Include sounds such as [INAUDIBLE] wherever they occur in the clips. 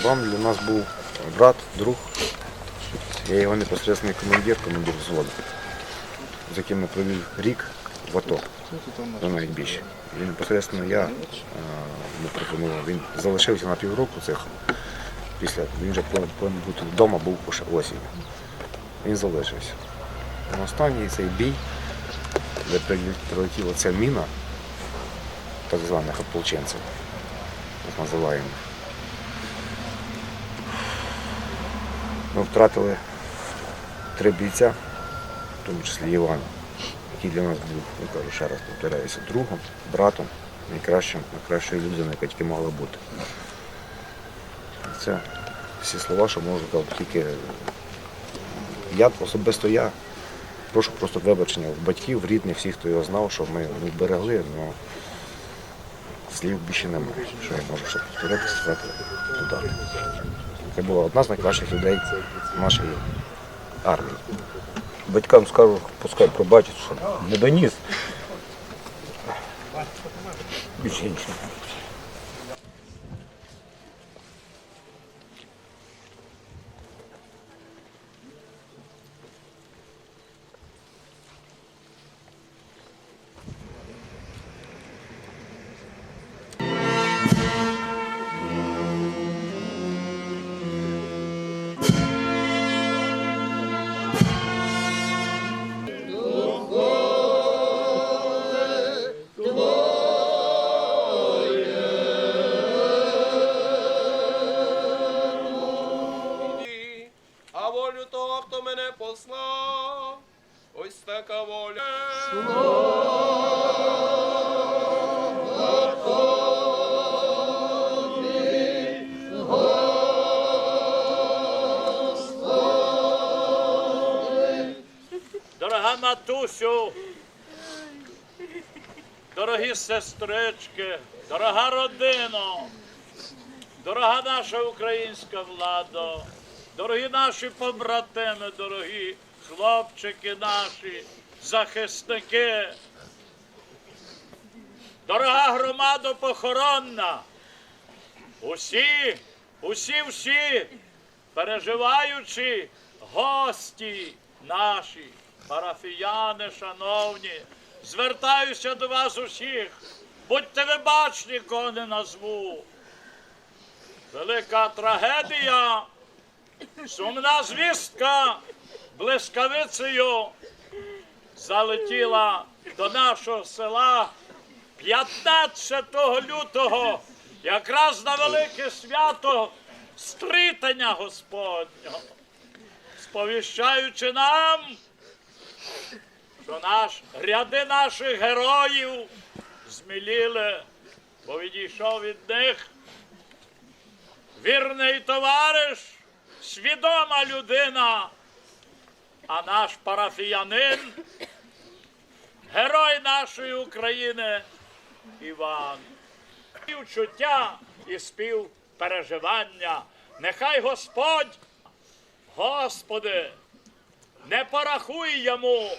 Іван для нас був брат, друг. Я його непосередньо командир, командир взводу, з яким я провів рік в АТО, ну, навіть більше. І непосередньо я е, йому пропонував. Він залишився на півроку цих. Після він вже повинен бути вдома, був осінь. Він залишився. На останній цей бій, де прилетіла ця міна, так званих ополченців, так називаємо. Ми втратили три бійця, в тому числі Івана, який для нас був, я кажу ще раз повторяюся, другом, братом, найкращим, найкращою людиною, яка тільки могла бути. Це всі слова, що можу сказати тільки я особисто я прошу просто вибачення в батьків, в рідних, всіх, хто його знав, що ми не берегли, але слів більше немає. Що я можу ще повторити, сказати, додати. Це була одна з найкращих людей нашої армії. Батькам скажу, пускай пробачать, що не доніс. Більше нічого. Така воля. Дорога матусю, дорогі сестрички, дорога родино, дорога наша українська влада, дорогі наші побратими, дорогі хлопчики наші, захисники, дорога громада похоронна, усі, усі, всі, переживаючи гості наші, парафіяни, шановні, звертаюся до вас усіх. Будьте ви бачні, кого не назву. Велика трагедія, сумна звістка блискавицею залетіла до нашого села 15 лютого, якраз на велике свято стрітання Господнього, сповіщаючи нам, що наш, ряди наших героїв зміліли, бо відійшов від них. Вірний товариш, свідома людина, а наш парафіянин, герой нашої України Іван. Співчуття і спів переживання. Нехай Господь, Господи, не порахуй йому.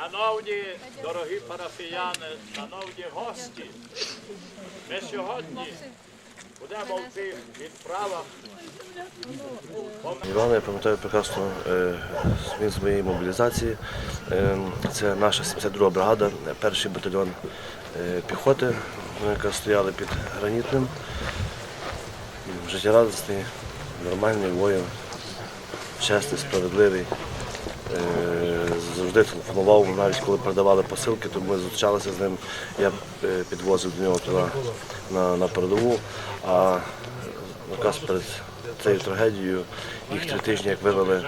Шановні дорогі парафіяни, шановні гості, ми сьогодні будемо в цих відправах Івана, я пам'ятаю прекрасно е, він з моєї мобілізації. Е, Це наша 72 бригада, е, перший батальйон е, піхоти. Ми якраз стояли під гранітним. Життєрадісний, нормальний воїн, чесний, справедливий. Завжди телефонував, навіть коли передавали посилки, то ми зустрічалися з ним. Я е, підвозив до нього туди на, на передову. А якраз перед цією трагедією їх три тижні, як вивели,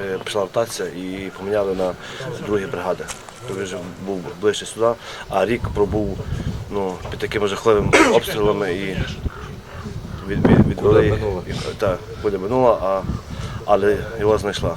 е, пішла ротація і поміняли на другі бригади. То він вже був ближче сюди, а рік пробув ну, під такими жахливими [COUGHS] обстрілами і від, від, відвели. куди минула, а, але його знайшла.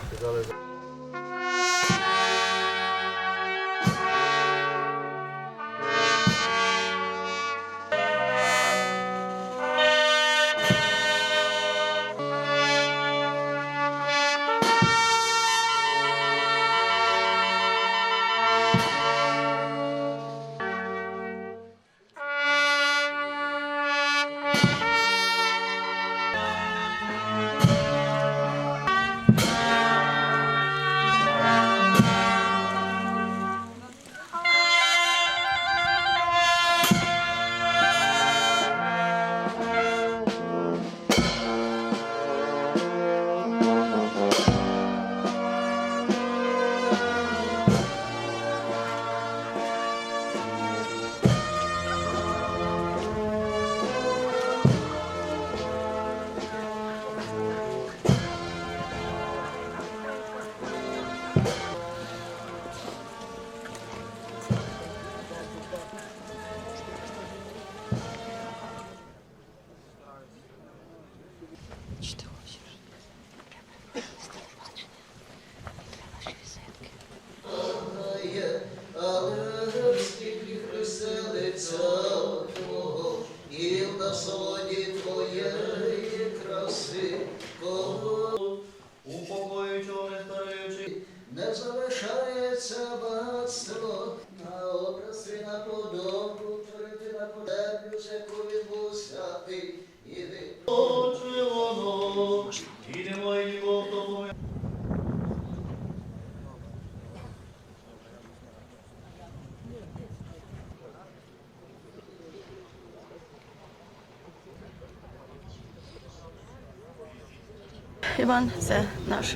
Іван це наш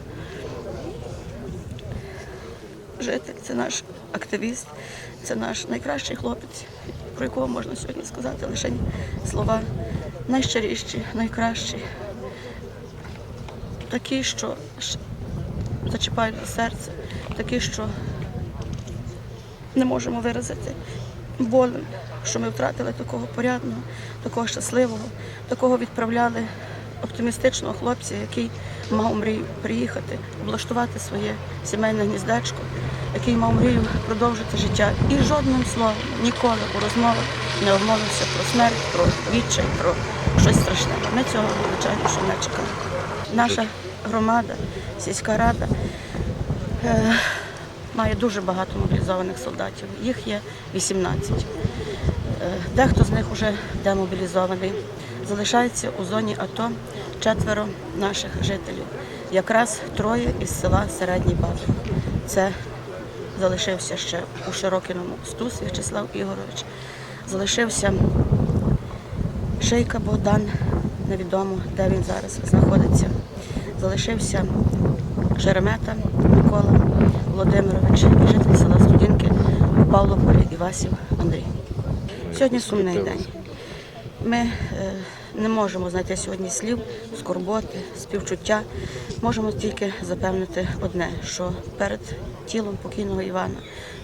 житель, це наш активіст, це наш найкращий хлопець, про якого можна сьогодні сказати лише слова найщиріші, найкращі. Такі, що зачіпають за серце, такі, що не можемо виразити болем, що ми втратили такого порядного, такого щасливого, такого відправляли оптимістичного хлопця, який мав мрію приїхати, облаштувати своє сімейне гніздечко, який мав мрію продовжити життя. І жодним словом ніколи у розмовах не обмовився про смерть, про відчай, про щось страшне. Ми цього, звичайно, що не чекали. Наша громада, сільська рада е, має дуже багато мобілізованих солдатів. Їх є 18. Е, Дехто з них вже демобілізований. Залишається у зоні АТО четверо наших жителів. Якраз троє із села Середній Бабин. Це залишився ще у Широкіному Стус В'ячеслав Ігорович. Залишився Шейка Богдан, невідомо, де він зараз знаходиться. Залишився Шеремета Микола Володимирович, і житель села Студінки у Павлополі Івасів Андрій. Сьогодні сумний день. Ми е, не можемо знайти сьогодні слів, скорботи, співчуття. Можемо тільки запевнити одне, що перед тілом покійного Івана,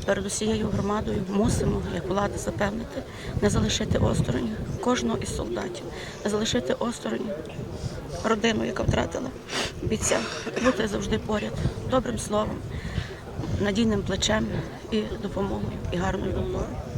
перед усією громадою мусимо, як влада, запевнити, не залишити осторонь кожного із солдатів, не залишити осторонь родину, яка втратила бійця, бути завжди поряд, добрим словом, надійним плечем і допомогою, і гарною опорою.